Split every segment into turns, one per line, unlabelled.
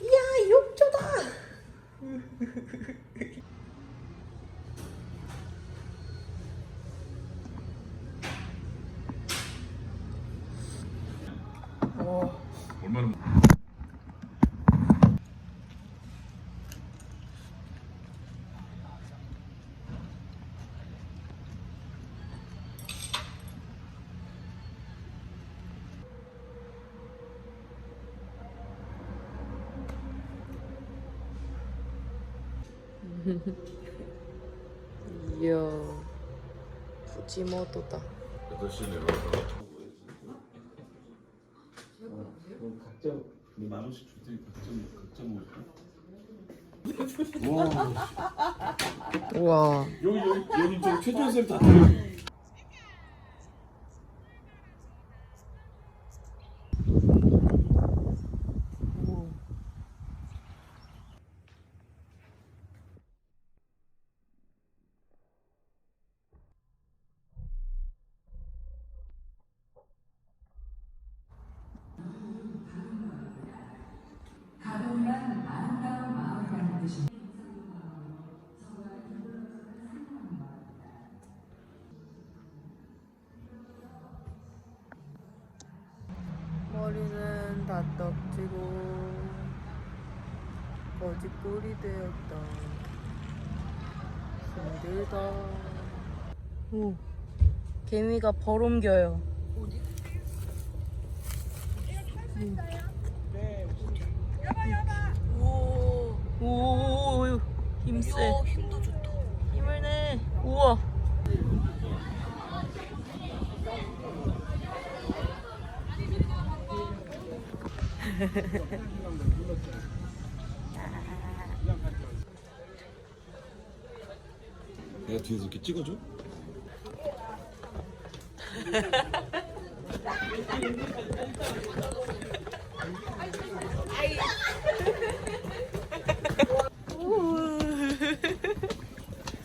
이야 욕조다.
이야 푸지모토다.
8시에 내려와서
각자 만 원씩 줄 테니까 각자 각자 먹을까? 와
우와.
여기 여기 여기 저 최준 쌤다
거짓골이 되었다 힘들다 오 개미가 벌 옮겨요 어디? 오, 오, 힘세. 힘도 좋다. 힘을 내. 우와.
뒤에서 이렇게 찍어줘?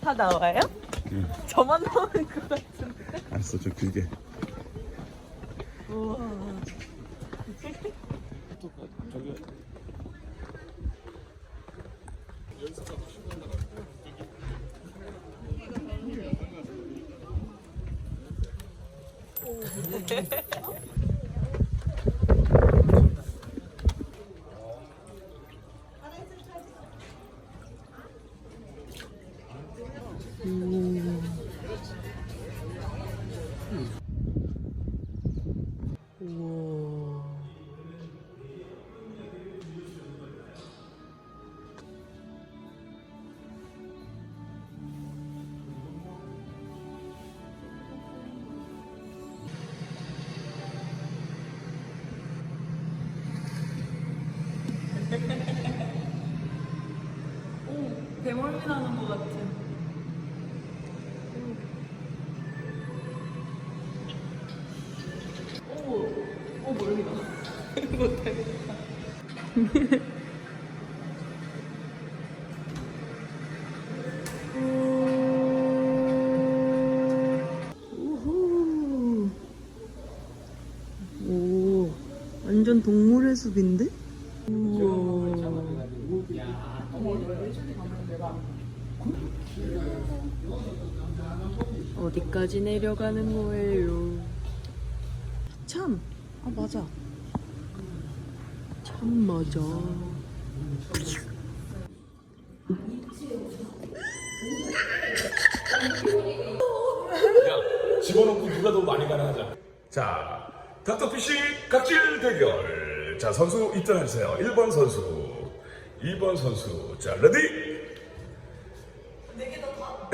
다 나와요?
응.
저만 나오는 것 같은데.
알았어 좀 길게.
우와. 오 멀미나. 못하겠다. 우후. 오, 완전 동물의 숲인데? 우와. 어디까지 내려가는 거예요? 참, 아 맞아. 참 맞아.
집어넣고 누가 더 많이 가나 하자. 자, 닥터피쉬 각질 대결. 자, 선수 입장해주세요. 1번 선수, 2번 선수. 자, 레디?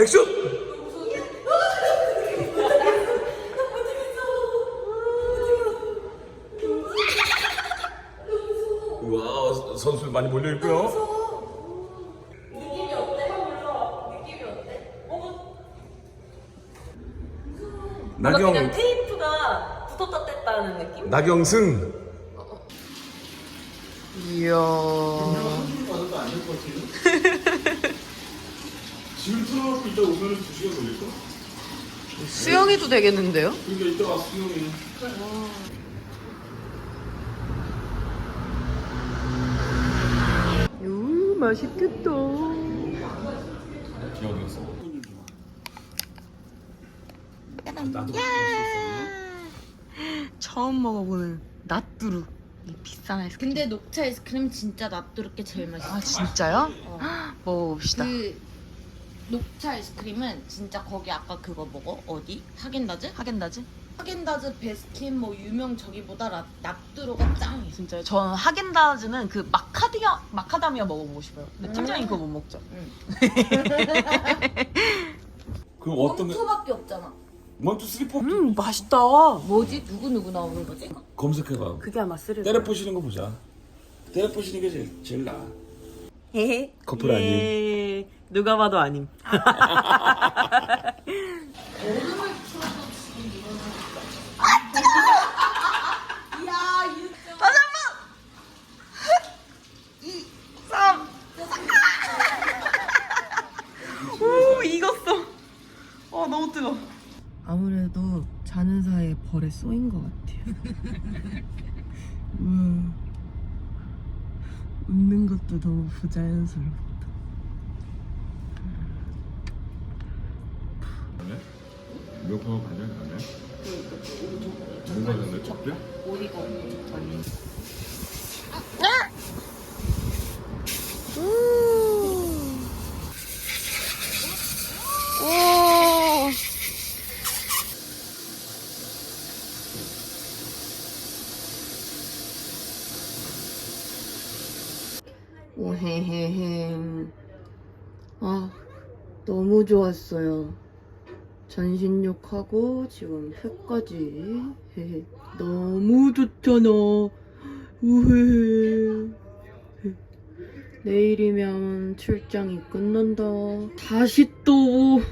액션! 선수 많이 몰려 있고요. 나경,
그냥 테이프가 붙었다 뗐다는 느낌?
나경승.
이야.
안될 것 같아요. 지금 틀어놓고 이따 오면은 2 시간 걸릴까?
수영해도 되겠는데요?
그러니까 이따가 수영이.
우 맛있겠다.
기억이. 나도
처음 먹어보는 낫두루. 이 비싼 아이스크림.
근데 녹차 아이스크림 진짜 납두럽게 제일 맛있어.
아 진짜요?
어.
먹어봅시다.
그 녹차 아이스크림은 진짜 거기 아까 그거 먹어? 어디? 하겐다즈?
하겐다즈?
하겐다즈 베스킨 뭐 유명 저기보다 납, 납두로가 짱이야.
진짜요? 저는 하겐다즈는 그 마카디아 마카다미아 먹어보고 싶어요. 근데 팀장님 그거 못 먹죠?
그럼 어떤 게
원투밖에 없잖아.
원투 쓰리 포
음 맛있다.
뭐지? 누구 누구 나오는 거지?
검색해봐.
그게 아마 쓰레.
때려 부시는 거 보자. 때려 부시는 게 제일, 제일 나아.
헤헤.
커플
예. 누가 봐도 아님. 다시 한 번. 2, 3. 오, 익었어. 어, 너무 뜨거. 아무래도 자는 사이에 벌에 쏘인 것 같아요. 음. 웃는 것도 너무 부자연스럽다.
명품하고 반전 가네. 뭐가 됐네, 척들?
오리가
오. 오헤헤헤. 아, 너무 좋았어요. 전신욕하고 지금. 헤헤. 너무 좋잖아. 우헤헤. 내일이면 출장이 끝난다. 다시 또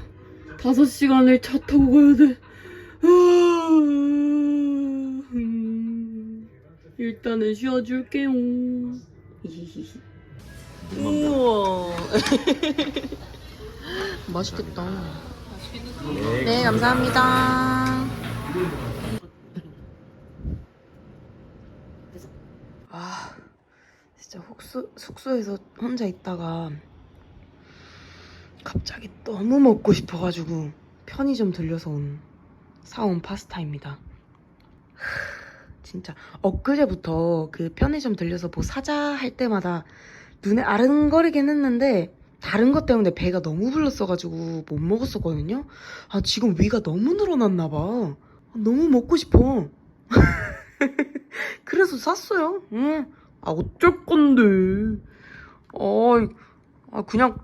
다섯 시간을 차 타고 가야 돼. 아, 음, 일단은 쉬어줄게요. 우와. 맛있겠다. 네, 감사합니다. 아, 진짜 숙소, 숙소에서 혼자 있다가 갑자기 너무 먹고 싶어가지고 편의점 들려서 온 사온 파스타입니다. 하, 진짜 엊그제부터 그 편의점 들려서 뭐 사자 할 때마다 눈에 아른거리긴 했는데 다른 것 때문에 배가 너무 불렀어가지고 못 먹었었거든요. 아 지금 위가 너무 늘어났나 봐. 아, 너무 먹고 싶어. 그래서 샀어요. 응. 아 어쩔 건데. 아, 아 그냥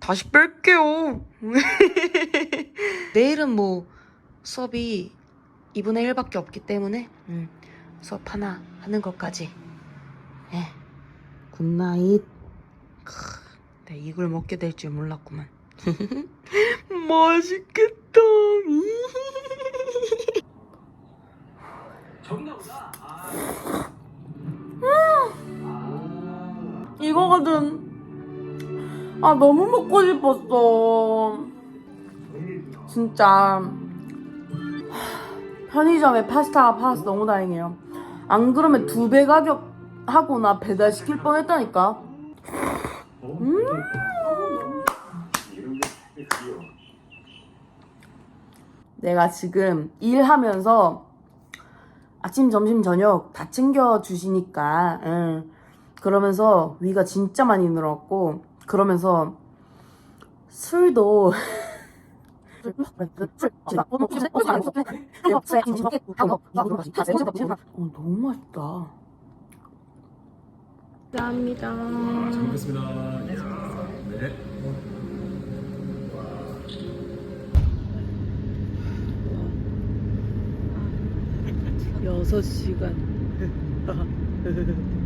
다시 뺄게요. 내일은 뭐 수업이 2분의 1밖에 없기 때문에 음, 수업 하나 하는 것까지. 예. 굿나잇. 크, 내 이걸 먹게 될 줄 몰랐구만. 맛있겠다. 이거거든. 아 너무 먹고 싶었어. 진짜 편의점에 파스타가 팔아서 너무 다행이에요. 안 그러면 두 배 가격 하고 나 배달 시킬 뻔 했다니까. 음. 내가 지금 일하면서 아침, 점심, 저녁 다 챙겨 주시니까, 응. 그러면서 위가 진짜 많이 늘었고, 그러면서 술도 어, 너무 맛있다. 감사합니다.
아, 잘 먹겠습니다. 이야, 네.
여섯 시간.